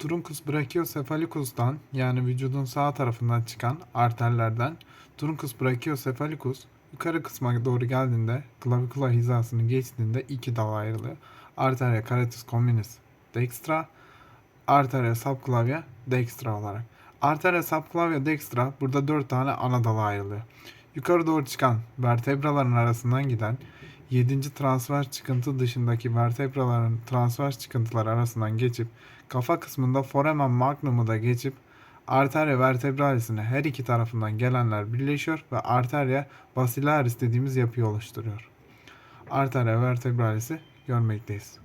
Truncus brachiocephalicus'tan yani vücudun sağ tarafından çıkan arterlerden Truncus brachiocephalicus yukarı kısma doğru geldiğinde klavikula hizasını geçtiğinde iki dal ayrılıyor. Arteria carotis communis dextra, arteria subclavia dextra olarak. Arteria subclavia dextra burada dört tane ana dala ayrılıyor. Yukarı doğru çıkan vertebraların arasından giden 7. transfer çıkıntı dışındaki vertebraların transfer çıkıntıları arasından geçip kafa kısmında foramen magnumu da geçip arteria vertebralisine her iki tarafından gelenler birleşiyor ve arteria basilaris dediğimiz yapıyı oluşturuyor. Arteria vertebralisi görmekteyiz.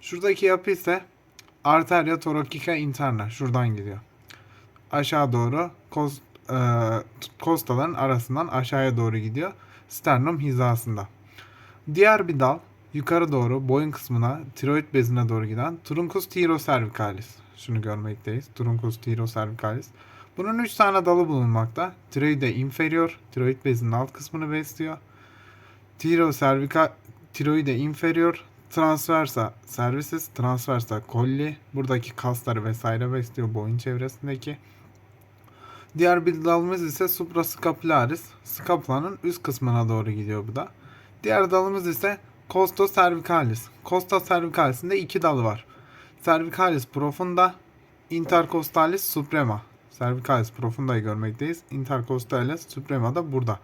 Şuradaki yapı ise arteria thoracica interna şuradan gidiyor. Aşağı doğru kos, e, kostaların arasından aşağıya doğru gidiyor. Sternum hizasında. Diğer bir dal yukarı doğru boyun kısmına tiroid bezine doğru giden Truncus tyrocervicalis. Şunu görmekteyiz. Truncus tyrocervicalis. Bunun 3 tane dalı bulunmakta. Tiroide inferior, tiroid bezinin alt kısmını besliyor. Tyrocervical, tiroide inferior, transversa cervicis, transversa colli. Buradaki kasları vesaire besliyor boyun çevresindeki. Diğer bir dalımız ise suprascapularis. Scapulanın üst kısmına doğru gidiyor bu da. Diğer dalımız ise Costa cervicalis. Costa cervicalis'inde iki dalı var. Cervicalis profunda, intercostalis suprema. Cervicalis profunda'yı görmekteyiz. Intercostalis suprema da burada.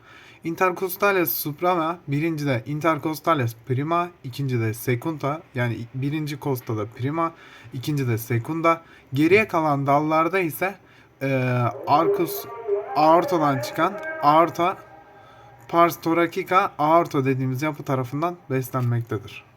Intercostalis suprema birinci de intercostalis prima, ikinci de secunda yani birinci costa'da prima, ikinci de secunda. Geriye kalan dallarda ise e, arcus aortadan çıkan aorta pars thoracica aorta dediğimiz yapı tarafından beslenmektedir.